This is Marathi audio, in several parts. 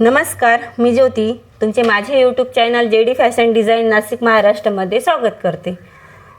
नमस्कार मी ज्योती. तुमचे माझे YouTube channel J D fashion design Nashik महाराष्ट्रामध्ये स्वागत करते.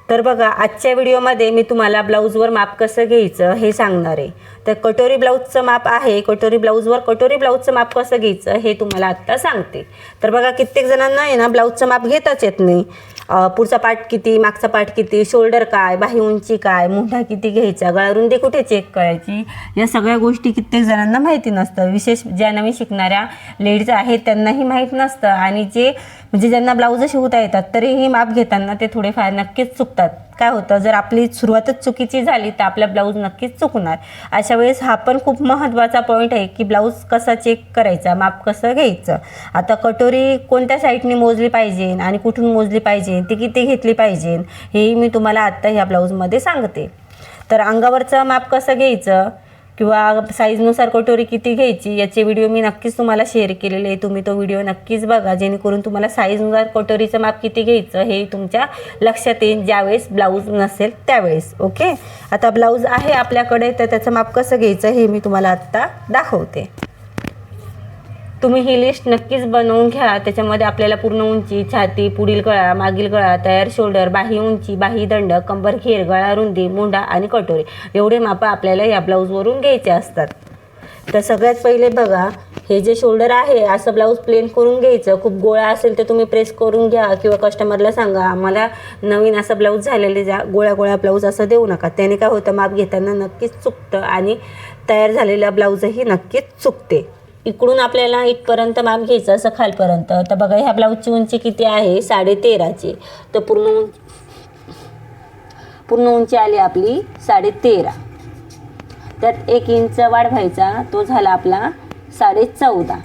तर बघा आजच्या व्हिडिओमध्ये मी तुम्हाला ब्लाऊजवर माप कसं घ्यायचं हे सांगणार आहे. तर कटोरी ब्लाऊजचं माप आहे कटोरी ब्लाऊजवर कटोरी ब्लाऊजचं माप कसं घ्यायचं हे तुम्हाला आत्ता सांगते. तर बघा कित्येक जणांना आहे ना ब्लाऊजचं माप घेताच येत नाही. पुढचा पाठ किती मागचा पाठ किती शोल्डर काय बाही उंची काय मुंढा किती घ्यायचा गळारुंदी कुठे चेक करायची? या सगळ्या गोष्टी कित्येक जणांना माहिती नसतं. विशेष ज्या नवीन शिकणाऱ्या लेडीज आहेत त्यांनाही माहीत नसतं. आणि जे म्हणजे ज्यांना ब्लाऊज शिवता येतात तरीही माप घेताना ते थोडेफार नक्कीच चुकतात. काय होतं जर आपली सुरुवातच चुकीची झाली तर आपला ब्लाऊज नक्कीच चुकणार. अशा वेळेस हा पण खूप महत्त्वाचा पॉईंट आहे की ब्लाऊज कसा चेक करायचा माप कसं घ्यायचं. आता कटोरी कोणत्या साईडने मोजली पाहिजे आणि कुठून मोजली पाहिजे ती किती घेतली पाहिजे हेही मी तुम्हाला आत्ता ह्या ब्लाऊजमध्ये सांगते. तर अंगावरचं माप कसं घ्यायचं? किंवा साईजनुसार कटोरी किती घ्यायची याचे व्हिडिओ मी नक्कीच तुम्हाला शेअर केलेले आहे. तुम्ही तो व्हिडिओ नक्कीच बघा. जेणेकरून तुम्हाला साईजनुसार कटोरीचं माप किती घ्यायचं हे तुमच्या लक्षात येईल. ज्यावेळेस ब्लाऊज नसेल त्यावेळेस. ओके आता ब्लाऊज आहे आपल्याकडे तर त्याचं माप कसं घ्यायचं हे मी तुम्हाला आत्ता दाखवते. तुम्ही ही लिस्ट नक्कीच बनवून घ्या. त्याच्यामध्ये आपल्याला पूर्ण उंची छाती पुढील गळा मागील गळा तयार शोल्डर बाही उंची बाही दंड कंबर घेर गळा रुंदी मुंडा आणि कटोरी. एवढे मापं आपल्याला या ब्लाऊजवरून घ्यायचे असतात. तर सगळ्यात पहिले बघा हे जे शोल्डर आहे असं ब्लाऊज प्लेन करून घ्यायचं. खूप गोळा असेल तर तुम्ही प्रेस करून घ्या किंवा कस्टमरला सांगा आम्हाला नवीन असं ब्लाऊज झालेले जा गोळ्या गोळ्या ब्लाऊज असं देऊ नका. त्याने काय होतं माप घेताना नक्कीच चुकतं आणि तयार झालेला ब्लाऊजही नक्कीच चुकते. इकडून आपल्याला इथपर्यंत माप घ्यायचं असं खालपर्यंत. तर बघा ह्या ब्लाऊजची उंची किती आहे? साडेतेराची. तर पूर्ण उंच पूर्ण उंची आली आपली साडेतेरा. त्यात एक इंच वाढवायचा तो झाला आपला साडे चौदा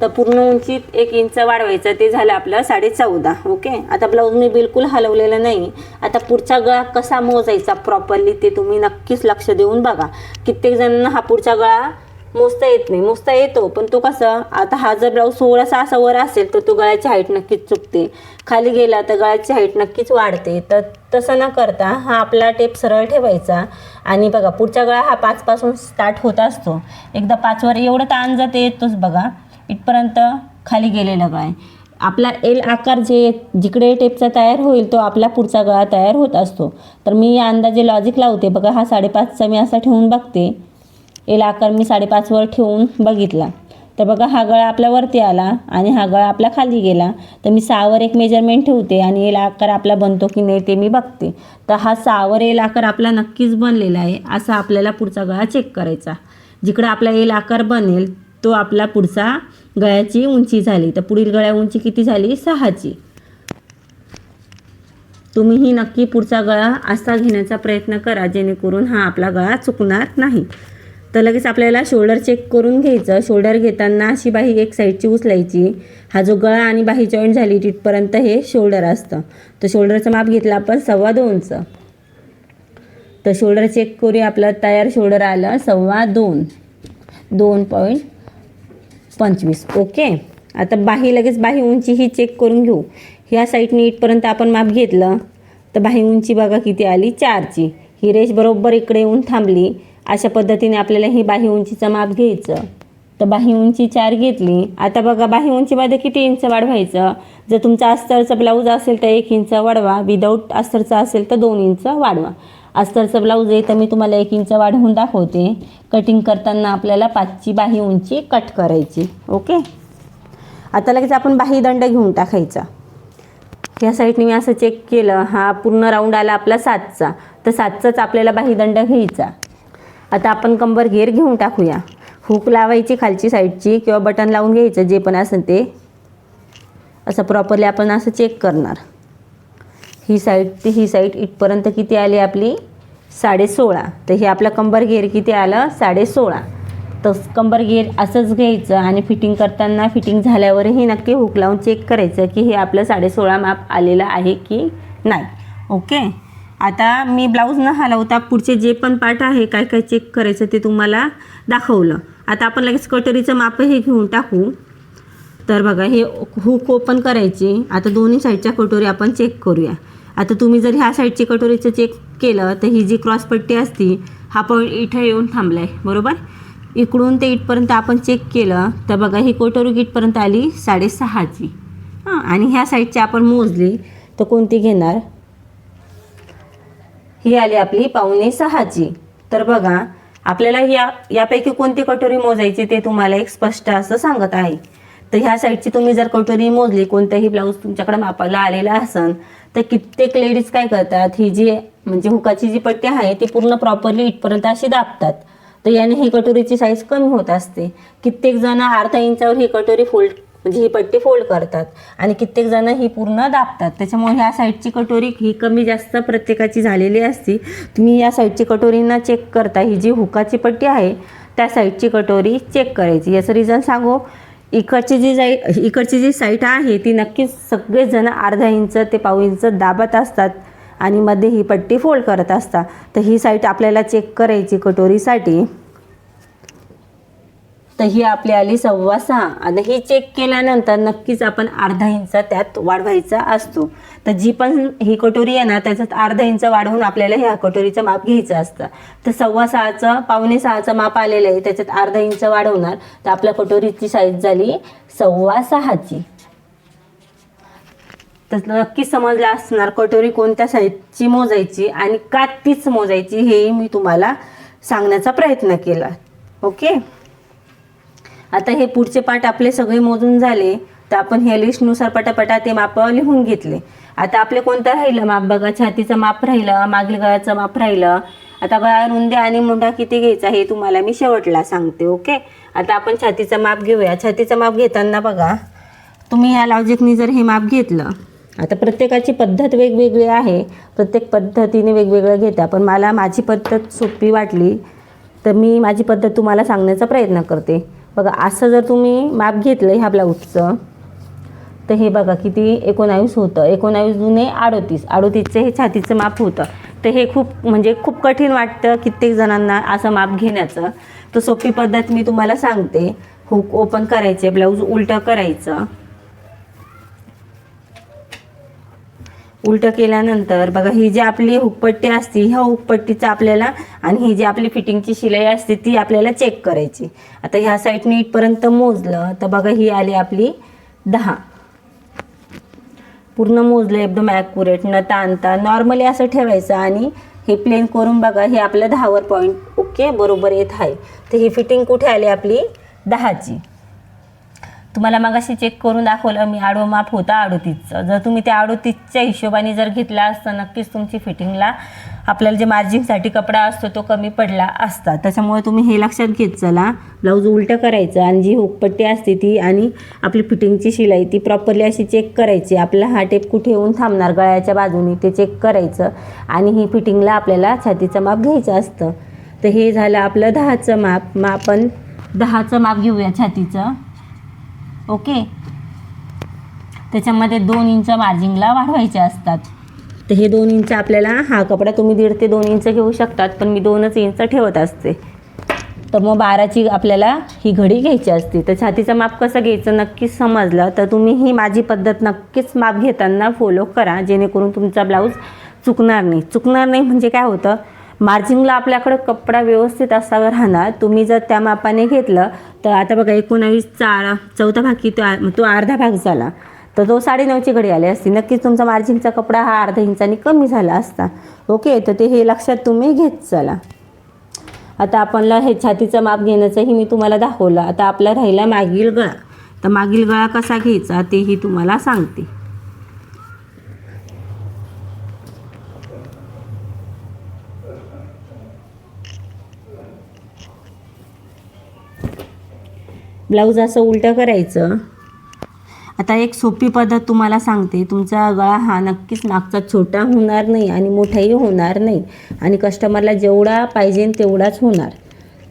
तर पूर्ण उंचीत एक इंच वाढवायचं ते झालं आपलं साडे चौदा ओके? आता ब्लाऊज मी बिलकुल हलवलेलं नाही. आता पुढचा गळा कसा मोजायचा प्रॉपरली ते तुम्ही नक्कीच लक्ष देऊन बघा. कित्येक जणांना हा पुढचा गळा मोजता येत नाही मोजता येतो. पण तो कसा आता हा जर ब्लाऊज थोडासा असा वर असेल तर तो गळ्याची हाईट नक्कीच चुकते. खाली गेला तर गळ्याची हाईट नक्कीच वाढते. तर तसं न करता हा आपला टेप सरळ ठेवायचा. आणि बघा पुढचा गळा हा पाचपासून स्टार्ट होत असतो. एकदा पाचवर एवढं ताण जाते येतोच बघा इथपर्यंत खाली गेलेला गळा आहे. आपला एल आकार जे जिकडे टेपचा तयार होईल तो आपला पुढचा गळा तयार होत असतो. तर मी या अंदाजे लॉजिक लावते. बघा हा साडेपाचचा मी असा ठेवून बघते. याला आकार मी साडेपाचवर ठेवून बघितला. तर बघा हा गळा आपल्या वरती आला आणि हा गळा आपला खाली गेला. तर मी सहावर एक मेजरमेंट ठेवते आणि एल आकार आपला बनतो की नाही ते मी बघते. तर हा सहावर एल आकार आपला नक्कीच बनलेला आहे असा आपल्याला पुढचा गळा चेक करायचा. जिकडं आपला एल आकार बनेल तो आपला पुढचा गळ्याची उंची झाली. तर पुढील गळ्या उंची किती झाली? सहाची. तुम्हीही नक्की पुढचा गळा असा घेण्याचा प्रयत्न करा जेणेकरून हा आपला गळा चुकणार नाही. तर लगेच आपल्याला शोल्डर चेक करून घ्यायचं. शोल्डर घेताना अशी बाही एक साईडची उचलायची. हा जो गळा आणि बाही जॉईंट झाली तिथपर्यंत हे शोल्डर असतं. तर शोल्डरचं माप घेतलं आपण सव्वा दोनचं. तर शोल्डर चेक करूया आपलं तयार शोल्डर आलं सव्वा दोन. दोन पॉईंट पंचवीस. ओके आता बाही लगेच बाही उंची ही चेक करून घेऊ. ह्या साईडने इथपर्यंत आपण माप घेतलं. तर बाही उंची बघा किती आली? चारची. ही रेष बरोबर इकडे येऊन थांबली. अशा पद्धतीने आपल्याला ही बाही उंचीचं माप घ्यायचं. तर बाही उंची चार घेतली. आता बघा बाही उंचीमध्ये किती इंच वाढवायचं? जर तुमचा अस्तरचं ब्लाऊज असेल तर एक इंच वाढवा. विदाऊट अस्तरचा असेल तर दोन इंच वाढवा. अस्तरचं ब्लाऊज आहे तर मी तुम्हाला एक इंच वाढवून दाखवते. कटिंग करताना आपल्याला पाचची बाही उंची कट करायची. ओके आता लगेच आपण बाही दंड घेऊन टाकायचा. ह्या साईडने मी असं चेक केलं. हा पूर्ण राऊंड आला आपला सातचा. तर सातचाच आपल्याला बाही दंड घ्यायचा. आता आपण कंबर घेर घेऊन टाकूया. हुक लावायची खालची साईडची किंवा बटन लावून घ्यायचं जे पण असेल ते. असं प्रॉपरली आपण असं चेक करणार. ही साईड ते ही साईड इथपर्यंत किती आली आपली? साडे सोळा तर हे आपलं कंबर घेर किती आलं? साडे सोळा तर कंबर घेर असंच घ्यायचं आणि फिटिंग करताना फिटिंग झाल्यावरही नक्की हुक लावून चेक करायचं की हे आपलं साडे सोळा माप आलेलं आहे की नाही. ओके आता मी ब्लाऊज न हलवता पुढचे जे पण पार्ट आहे काय काय चेक करायचं ते तुम्हाला दाखवलं. आता आपण लगेच कटोरीचं मापही घेऊन टाकू. तर बघा हे हुक ओपन करायची. आता दोन्ही साईडच्या कटोरी आपण चेक करूया. आता तुम्ही जर ह्या साईडची कटोरीचं चेक केलं तर ही जी क्रॉसपट्टी असती हा पॉईंट इथं येऊन थांबला आहे बरोबर? इकडून ते इथपर्यंत आपण चेक केलं तर बघा ही कटोरी इथपर्यंत आली साडेसहाची. हां आणि ह्या साईडची आपण मोजली तर कोणती घेणार? ही आली आपली पाहुणे सहाची. तर बघा आपल्याला या यापैकी कोणती कटोरी मोजायची ते तुम्हाला एक स्पष्ट असं सांगत आहे. तर ह्या साईडची तुम्ही जर कटोरी मोजली कोणताही ब्लाऊज तुमच्याकडे मापाला आलेला असन तर कित्येक लेडीज काय करतात ही जी म्हणजे हुकाची जी पट्टी आहे ती पूर्ण प्रॉपरली इथपर्यंत अशी दाबतात. तर याने ही कटोरीची साईज कमी होत असते. कित्येक जण अर्धा इंचावर ही कटोरी फोल्ड म्हणजे ही पट्टी फोल्ड करतात. आणि कित्येक जण ही पूर्ण दाबतात. त्याच्यामुळे ह्या साईडची कटोरी ही कमी जास्त प्रत्येकाची झालेली असती. तुम्ही या साईडची कटोरींना चेक करता. ही जी हुकाची पट्टी आहे त्या साईडची कटोरी चेक करायची. याचं रिझन सांगू? इकडची जी जाई इकडची जी साईट आहे ती नक्कीच सगळेजण अर्धा इंच ते पाव इंच दाबत असतात आणि मध्ये ही पट्टी फोल्ड करत असतात. तर ही साईट आपल्याला चेक करायची कटोरीसाठी. तर ही आपली आली सव्वा सहा. आणि ही चेक केल्यानंतर नक्कीच आपण अर्धा इंच त्यात वाढवायचा असतो. तर जी पण ही कटोरी आहे ना त्याच्यात अर्धा इंच वाढवून आपल्याला ह्या कटोरीचं माप घ्यायचं असतं. तर सव्वा सहाचं पावणे सहाचं माप आलेलं आहे त्याच्यात अर्धा इंच वाढवणार. तर आपल्या कटोरीची साईज झाली सव्वा सहाची. तर नक्की समजलं असणार कटोरी कोणत्या साईजची मोजायची आणि का तीच मोजायची हेही मी तुम्हाला सांगण्याचा प्रयत्न केला. ओके? आता हे पुढचे पाठ आपले सगळे मोजून झाले तर आपण ह्या लिस्टनुसार पटापटा ते माप लिहून घेतले. आता आपले कोणतं राहिलं? माप बघा छातीचं माप राहिलं मागील गळ्याचं माप राहिलं. आता गळा रुंदी आणि मुंडा किती घ्यायचा हे तुम्हाला मी शेवटला सांगते ओके? आता आपण छातीचं माप घेऊया. छातीचं माप घेताना बघा तुम्ही ह्या लॉजिकनी जर हे माप घेतलं आता प्रत्येकाची पद्धत वेगवेगळी आहे. प्रत्येक पद्धतीने वेगवेगळं घेता पण मला माझी पद्धत सोपी वाटली तर मी माझी पद्धत तुम्हाला सांगण्याचा प्रयत्न करते. बघा असं जर तुम्ही माप घेतलं ह्या ब्लाऊजचं तर हे बघा किती एकोणावीस होतं. एकोणावीस जुने अडोतीस. अडोतीसचं हे छातीचं माप होतं. तर हे खूप म्हणजे खूप कठीण वाटतं कित्येक जणांना असं माप घेण्याचं. तर सोपी पद्धत मी तुम्हाला सांगते. हुक ओपन करायचे ब्लाऊज उलटं करायचं. उलटं केल्यानंतर बघा ही जी आपली हुकपट्टी असते ह्या हुकपट्टीचं आपल्याला आणि ही जी आपली फिटिंगची शिलाई असते ती आपल्याला चेक करायची. आता ह्या साईडने इथपर्यंत मोजलं तर बघा ही आली आपली दहा. पूर्ण मोजलं एकदम ॲक्युरेट न ताणता. नॉर्मली असं ठेवायचं आणि हे प्लेन करून बघा हे आपलं दहावर पॉईंट ओके बरोबर येत आहे. तर ही फिटिंग कुठे आली आपली? दहाची. तुम्हाला मागाशी चेक करून दाखवलं मी आडो माप होता आडोतीचं. जर तुम्ही त्या अडोतीसच्या हिशोबाने जर घेतला असतं नक्कीच तुमची फिटिंगला आपल्याला जे मार्जिनसाठी कपडा असतो तो कमी पडला असता. त्याच्यामुळे तुम्ही हे लक्षात घेत चला. ब्लाऊज उलटं करायचं आणि जी हुकपट्टी असते ती आणि आपली फिटिंगची शिलाई ती प्रॉपरली अशी चेक करायची. आपला हा टेप कुठे येऊन थांबणार? गळ्याच्या बाजूने ते चेक करायचं आणि ही फिटिंगला आपल्याला छातीचं माप घ्यायचं असतं. तर हे झालं आपलं दहाचं माप. मग आपण दहाचं माप घेऊया छातीचं. ओके? त्याच्यामध्ये दोन इंच मार्जिंगला वाढवायचे असतात. तर हे दोन इंच आपल्याला हा कपडा तुम्ही दीड ते दोन इंच घेऊ शकतात पण मी दोनच इंच ठेवत असते. तर मग बाराची आपल्याला ही घडी घ्यायची असते. तर छातीचं माप कसं घ्यायचं नक्कीच समजलं तर तुम्ही ही माझी पद्धत नक्कीच माप घेताना फॉलो करा जेणेकरून तुमचा ब्लाऊज चुकणार नाही. चुकणार नाही म्हणजे काय होतं? मार्जिंगला आपल्याकडं कपडा व्यवस्थित असावा राहणार. तुम्ही जर त्या मापाने घेतलं तर आता बघा एकोणावीस चार चौथा भाग किती आ- तो अर्धा भाग झाला. तर तो साडेनऊची घडी आली असती. नक्कीच तुमचा मार्जिनचा कपडा हा अर्धा इंचाने कमी झाला असता. ओके तर ते हे लक्षात तुम्ही घेत चला. आता आपणला हे छातीचं माप घेण्याचंही मी तुम्हाला दाखवलं. आता आपला राहिला मागील गळा. तर मागील गळा कसा घ्यायचा तेही तुम्हाला सांगते. ब्लाऊज असं उलटं करायचं. आता एक सोपी पद्धत तुम्हाला सांगते. तुमचा गळा हा नक्कीच मागचा छोटा होणार नाही आणि मोठाही होणार नाही. आणि कस्टमरला जेवढा पाहिजे तेवढाच होणार.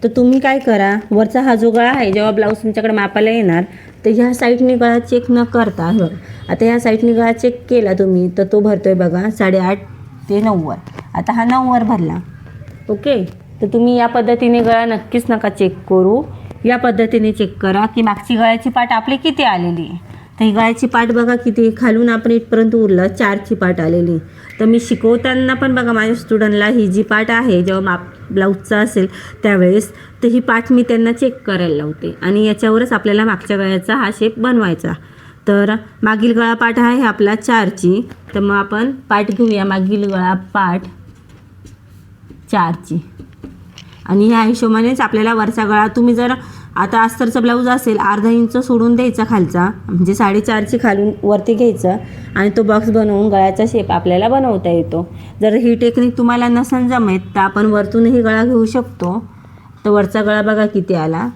तर तुम्ही काय करा वरचा हा जो गळा आहे जेव्हा ब्लाऊज तुमच्याकडे मापाला येणार तर ह्या साईडने गळा चेक न करता हो. आता ह्या साईडने गळा चेक केला तुम्ही तर तो भरतो आहे बघा साडेआठ ते नऊवर आता हा नऊवर भरला. ओके? तर तुम्ही या पद्धतीने गळा नक्कीच नका चेक करू. या पद्धतीने चेक करा की मागची गळ्याची पाट आपली किती आलेली आहे? तर ही गळ्याची पाट बघा किती खालून आपण इथपर्यंत उरलं चारची पाट आलेली. तर मी शिकवताना पण बघा माझ्या स्टुडंटला ही जी पाट आहे जेव्हा माप ब्लाऊजचा असेल त्यावेळेस तर ही पाठ मी त्यांना चेक करायला लावते. आणि याच्यावरच आपल्याला मागच्या गळ्याचा हा शेप बनवायचा. तर मागील गळा पाठ आहे आपला चारची. तर मग आपण पाठ घेऊया. मागील गळा पाठ चारची. आणि ह्या हिशोबानेच आपल्याला वरचा गळा तुम्ही जर आता अस्तरचा ब्लाऊज असेल अर्धा इंच सोडून द्यायचा खालचा म्हणजे साडेचारची खालून वरती घ्यायचं आणि तो बॉक्स बनवून गळ्याचा शेप आपल्याला बनवता येतो. जर ही टेक्निक तुम्हाला नसन जमेत तर आपण वरतूनही गळा घेऊ शकतो. तर वरचा गळा बघा किती आला.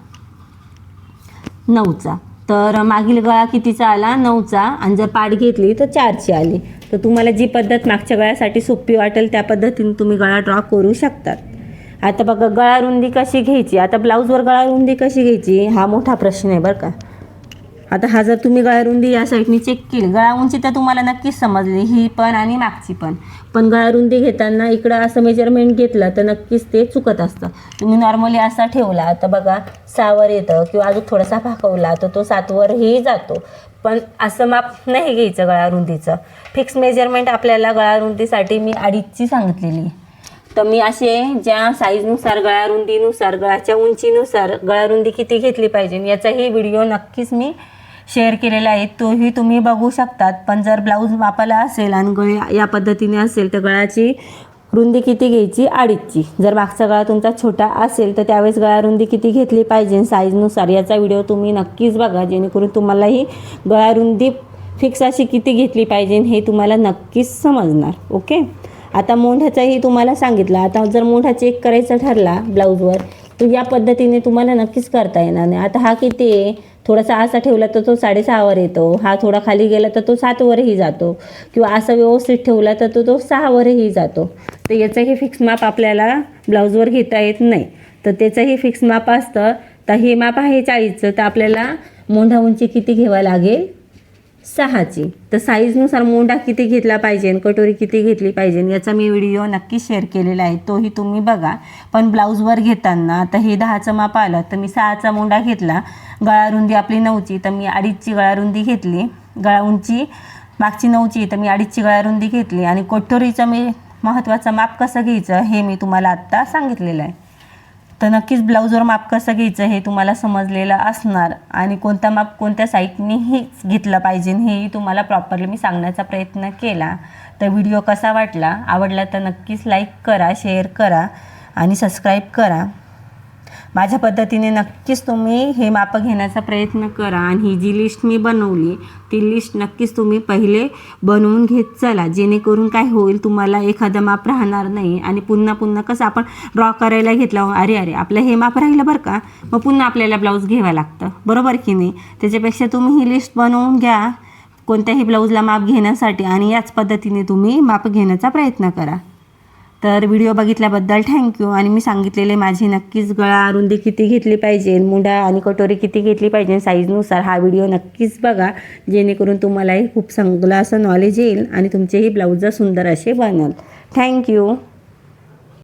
नऊचा. तर मागील गळा कितीचा आला? नऊचा. आणि जर पाठ घेतली तर चारची आली. तर तुम्हाला जी पद्धत मागच्या गळ्यासाठी सोपी वाटेल त्या पद्धतीने तुम्ही गळा ड्रॉ करू शकतात. आता बघा गळा रुंदी कशी घ्यायची? आता ब्लाऊजवर गळा रुंदी कशी घ्यायची? हा मोठा प्रश्न आहे बरं का. आता हा जर तुम्ही गळा रुंदी या साईडनी चेक केली गळा उंची तर तुम्हाला नक्कीच समजली ही पण आणि मागची पण. पण गळा रुंदी घेताना इकडं असं मेजरमेंट घेतलं तर नक्कीच ते चुकत असतं. तुम्ही नॉर्मली असा ठेवला तर बघा सहावर येतं किंवा अजून थोडासा भाकवला तर तो सातवरही जातो. पण असं माप नाही घ्यायचं गळा रुंदीचं फिक्स मेजरमेंट आपल्याला गळा रुंदीसाठी मी अडीचची सांगितलेली. आहे तर मी असे ज्या साईजनुसार गळारुंदीनुसार गळाच्या उंचीनुसार गळारुंदी किती घेतली पाहिजे याचाही व्हिडिओ नक्कीच मी शेअर केलेला आहे. तोही तुम्ही बघू शकतात. पण जर ब्लाऊज मापाला असेल आणि गळे या पद्धतीने असेल तर गळाची रुंदी किती घ्यायची? अडीचची. जर मागचा गळा तुमचा छोटा असेल तर त्यावेळेस गळा रुंदी किती घेतली पाहिजे साईजनुसार याचा व्हिडिओ तुम्ही नक्कीच बघा. जेणेकरून तुम्हालाही गळा रुंदी फिक्स अशी किती घेतली पाहिजे हे तुम्हाला नक्कीच समजणार. ओके आता मोंढ्याचाही तुम्हाला सांगितलं. आता जर मोंढा चेक करायचा ठरला ब्लाऊजवर तर या पद्धतीने तुम्हाला नक्कीच करता येणार नाही. आता हा किती आहे? थोडासा असा ठेवला तर तो साडेसहावर येतो. हा थोडा खाली गेला तर तो सातवरही जातो. किंवा असा व्यवस्थित ठेवला तर तो तो सहावरही जातो. तर याचंही फिक्स माप आपल्याला ब्लाऊजवर घेता येत नाही. तर त्याचंही फिक्स माप असतं. तर हे माप आहे चाळीसचं. तर आपल्याला मोंढा उंची किती घ्यावा लागेल? सहाची. तर साईजनुसार मोंडा किती घेतला पाहिजे कटोरी किती घेतली पाहिजे याचा मी व्हिडिओ नक्की शेअर केलेला आहे. तोही तुम्ही बघा. पण ब्लाऊजवर घेताना आता हे दहाचं माप आलं तर मी सहाचा मोंडा घेतला. गळा रुंदी आपली नऊची तर मी अडीचची गळा रुंदी घेतली. गळा उंची मागची नऊची तर मी अडीचची गळा रुंदी घेतली. आणि कटोरीचं मी महत्त्वाचं माप कसं घ्यायचं हे मी तुम्हाला आत्ता सांगितलेलं आहे. तर नक्कीच ब्लाऊजवर माप कसं घ्यायचं हे तुम्हाला समजलेलं असणार. आणि कोणता माप कोणत्या साईटनेही घेतलं पाहिजे हेही तुम्हाला प्रॉपरली मी सांगण्याचा प्रयत्न केला. तर व्हिडिओ कसा वाटला? आवडला तर नक्कीच लाईक करा शेअर करा आणि सबस्क्राईब करा. माझ्या पद्धतीने नक्कीच तुम्ही हे मापं घेण्याचा प्रयत्न करा. आणि ही जी लिस्ट मी बनवली ती लिस्ट नक्कीच तुम्ही पहिले बनवून घेत चला. जेणेकरून काय होईल तुम्हाला एखादं माप राहणार नाही. आणि पुन्हा पुन्हा कसं आपण ड्रॉ करायला घेतलं अरे अरे आपलं हे माप राहिलं बरं का? मग पुन्हा आपल्याला ब्लाऊज घ्यावं लागतं. बरोबर की नाही? त्याच्यापेक्षा तुम्ही ही लिस्ट बनवून घ्या कोणत्याही ब्लाऊजला माप घेण्यासाठी. आणि याच पद्धतीने तुम्ही माप घेण्याचा प्रयत्न करा. तर व्हिडिओ बघितल्याबद्दल थँक्यू आणि मी सांगितलेले माझी नक्कीच गळा रुंदी किती घेतली पाहिजे मुंडा आणि कटोरी किती घेतली पाहिजे साईजनुसार हा व्हिडिओ नक्कीच बघा. जेणेकरून तुम्हालाही खूप चांगलं असं नॉलेज येईल आणि तुमचेही ब्लाऊज सुंदर असे बनल. थँक्यू